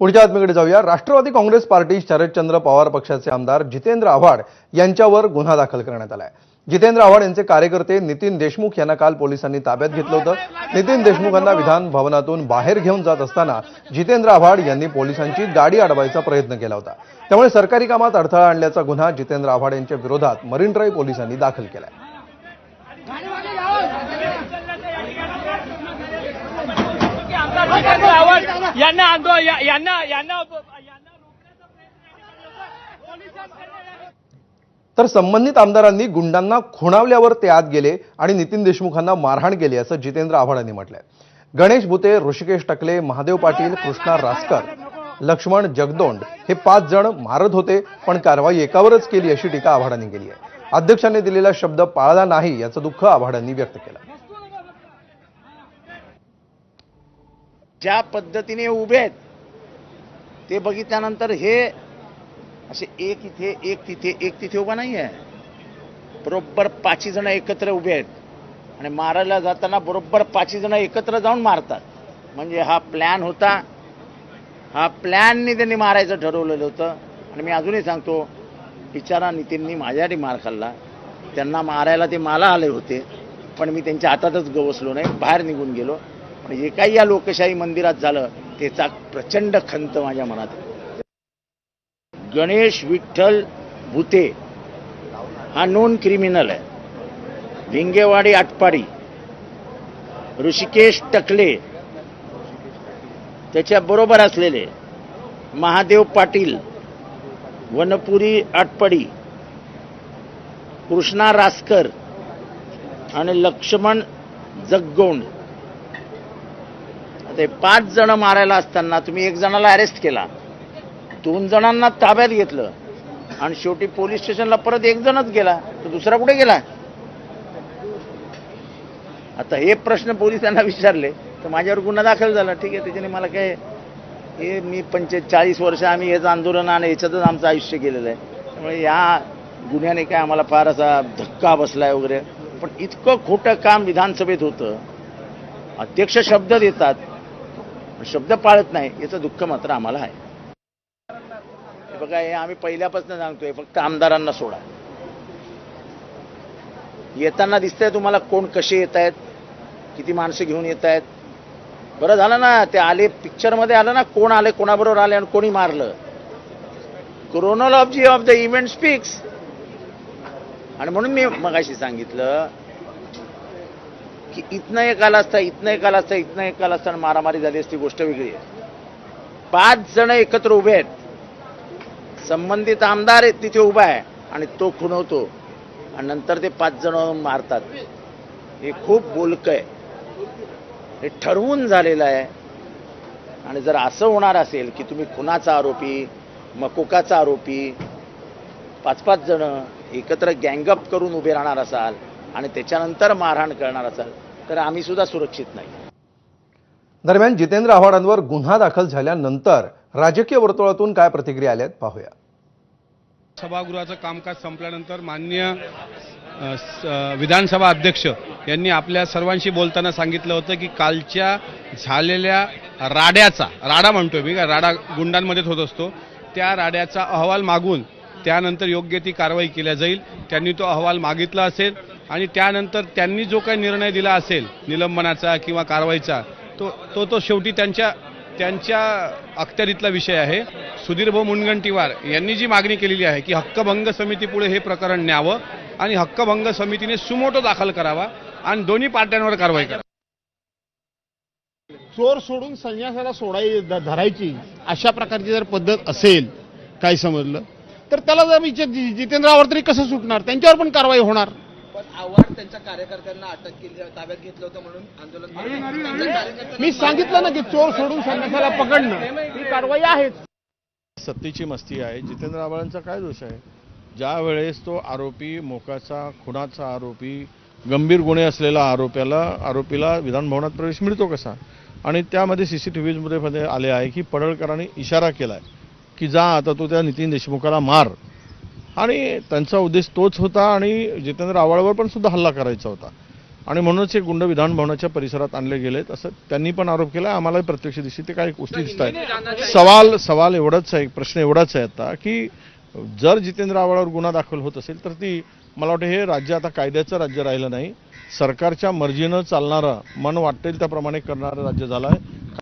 पुढच्या बातमीकडे जाऊया. राष्ट्रवादी काँग्रेस पार्टी शरदचंद्र पवार पक्षाचे आमदार जितेंद्र आव्हाड यांच्यावर गुन्हा दाखल करण्यात आलाय. जितेंद्र आव्हाड यांचे कार्यकर्ते नितीन देशमुख यांना काल पोलिसांनी ताब्यात घेतलं होतं. नितीन देशमुखांना विधान भवनातून बाहेर घेऊन जात असताना जितेंद्र आव्हाड यांनी पोलिसांची गाडी अडवायचा प्रयत्न केला होता. त्यामुळे सरकारी कामात अडथळा आणल्याचा गुन्हा जितेंद्र आव्हाड यांच्या विरोधात मरीन ड्राईव्ह पोलिसांनी दाखल आवाज यांना यांना यांना तर संबंधित आमदारांनी गुंडांना खुणावल्यावर ते आत गेले आणि नितीन देशमुखांना मारहाण केली असं जितेंद्र आव्हाडांनी म्हटलंय. गणेश भुते ऋषिकेश टकले महादेव पाटील कृष्णा रासकर लक्ष्मण जगदोंड हे पाच जण मारत होते पण कारवाई एकावरच केली अशी टीका आव्हाडांनी केली आहे. अध्यक्षांनी दिलेला शब्द पाळला नाही याचं दुःख आव्हाडांनी व्यक्त केलं. ज्या पद्धतीने उभे आहेत ते बघितल्यानंतर हे असे एक इथे एक तिथे एक तिथे उभा नाही आहे बरोबर पाचही जण एकत्र उभे आहेत. आणि मारायला जाताना बरोबर पाचही जण एकत्र जाऊन मारतात. म्हणजे हा प्लॅन होता. हा प्लॅननी त्यांनी मारायचं ठरवलेलं होतं. आणि मी अजूनही सांगतो बिचारा नितीननी माझ्यासाठी मार खाल्ला. त्यांना मारायला ते मला आले होते. पण मी त्यांच्या हातातच गवसलो नाही. बाहेर निघून गेलो. जे काही या लोकशाही मंदिरात झालं त्याचा प्रचंड खंत माझ्या मनात गणेश विठ्ठल भुते हा नॉन क्रिमिनल आहे. भिंगेवाडी आटपाडी ऋषिकेश टकले त्याच्या बरोबर असलेले महादेव पाटील वनपुरी आटपाडी कृष्णा रासकर आणि लक्ष्मण जगगोंड. ते पाच जण मारायला असताना तुम्ही एक जणाला अरेस्ट केला. दोन जणांना ताब्यात घेतलं. आणि शेवटी पोलीस स्टेशनला परत एक जणच गेला. तर दुसरा कुठे गेला? आता हे प्रश्न पोलिसांना विचारले. तर माझ्यावर गुन्हा दाखल झाला. ठीक आहे त्याच्याने मला काय हे मी पंचे चाळीस वर्ष आम्ही हेच आंदोलन आणि याच्यातच आमचं आयुष्य गेलेलं आहे. त्यामुळे या गुन्ह्याने काय आम्हाला फार असा धक्का बसलाय वगैरे. पण इतकं खोटं काम विधानसभेत होतं. अध्यक्ष शब्द देतात. शब्द पाळत नाही याचं दुःख मात्र आम्हाला आहे. हे बघा हे आम्ही पहिल्यापासून सांगतोय फक्त आमदारांना सोडा. येताना दिसतंय तुम्हाला कोण कसे येत आहेत किती माणसं घेऊन येत आहेत. बरं झालं ना ते आले पिक्चरमध्ये आलं ना कोण आले कोणाबरोबर आले आणि कोणी मारलं. Chronology of the event speaks आणि म्हणून मी मगाशी सांगितलं की इथनं एक आला असता इथनं एक आला असता इथनं एक आला असता आणि मारामारी झाली असती गोष्ट वेगळी आहे. पाच जण एकत्र उभे आहेत. संबंधित आमदार आहेत तिथे उभा आहे आणि तो खुणवतो. आणि नंतर ते पाच जण मारतात. हे खूप बोलकं आहे. हे ठरवून झालेलं आहे. आणि जर असं होणार असेल की तुम्ही खुनाचा आरोपी मकोकाचा आरोपी पाच पाच जण एकत्र गँगअप करून उभे राहणार असाल आणि त्याच्यानंतर मारहाण करणार असाल तर आम्ही सुद्धा सुरक्षित नाही. दरम्यान जितेंद्र आव्हाडांवर गुन्हा दाखल झाल्यानंतर राजकीय वर्तुळातून काय प्रतिक्रिया आल्यात पाहूया. सभागृहाचं कामकाज संपल्यानंतर अ, विधानसभा अध्यक्ष यांनी आपल्या सर्वांशी बोलताना सांगितलं होतं की कालच्या झालेल्या राड्याचा राडा म्हणतोय मी का राडा गुंडांमध्येच होत असतो त्या राड्याचा अहवाल मागून त्यानंतर योग्य ती कारवाई केल्या जाईल. त्यांनी तो अहवाल मागितला असेल. आणि त्यानंतर त्यांनी जो काही निर्णय दिला असेल निलंबनाचा किंवा कारवाईचा तो तो तो शेवटी त्यांच्या त्यांच्या अखत्यारीतला विषय आहे. सुधीरभाऊ मुनगंटीवार यांनी जी मागणी केलेली आहे की हक्कभंग समितीपुढे हे प्रकरण न्यावं आणि हक्कभंग समितीने सुमोटो दाखल करावा आणि दोन्ही पार्ट्यांवर कारवाई करा. चोर सोडून संन्यासाला सोडाय धरायची अशा प्रकारची जर पद्धत असेल काय समजलं? तर त्याला जर विचार जितेंद्र आवडतरी कसं सुटणार? त्यांच्यावर पण कारवाई होणार. आव्हाड त्यांच्या कार्यकर्त्यांना अटक केली ताब्यात घेतलं होतं म्हणून आंदोलन मी सांगितलं ना की चोर सोडून संन्यासाला पकडणं. ही कारवाई आहेच. सत्तेची मस्ती आहे. जितेंद्र आव्हाडांचा काय दोष आहे? ज्या वेळेस तो आरोपी मोकाचा खुनाचा आरोपी गंभीर गुन्हे असलेला आरोप्याला आरोपीला विधानभवनात प्रवेश मिळतो कसा? आणि त्यामध्ये सी सी टी व्हीमध्ये आले आहे की पडळकरांनी इशारा केला आहे की जा आता तू त्या नितीन देशमुखाला मार. आणि त्यांचा उद्देश तोच होता आणि जितेंद्र आव्हाडावर पण सुद्धा हल्ला करायचा होता. आणि म्हणूनच हे गुंड विधान भवनाच्या परिसरात आणले गेलेत असं त्यांनी पण आरोप केला. आम्हालाही प्रत्यक्ष दिसते ते काही गोष्टी दिसत आहेत. सवाल सवाल एवढाच आहे प्रश्न एवढाच आहे आता की जर जितेंद्र आव्हाडावर गुन्हा दाखल होत असेल तर ती मला वाटतं हे राज्य आता कायद्याचं राज्य राहिलं नाही. सरकारच्या मर्जीनं चालणारं मन वाटेल त्याप्रमाणे करणारं राज्य झालं आहे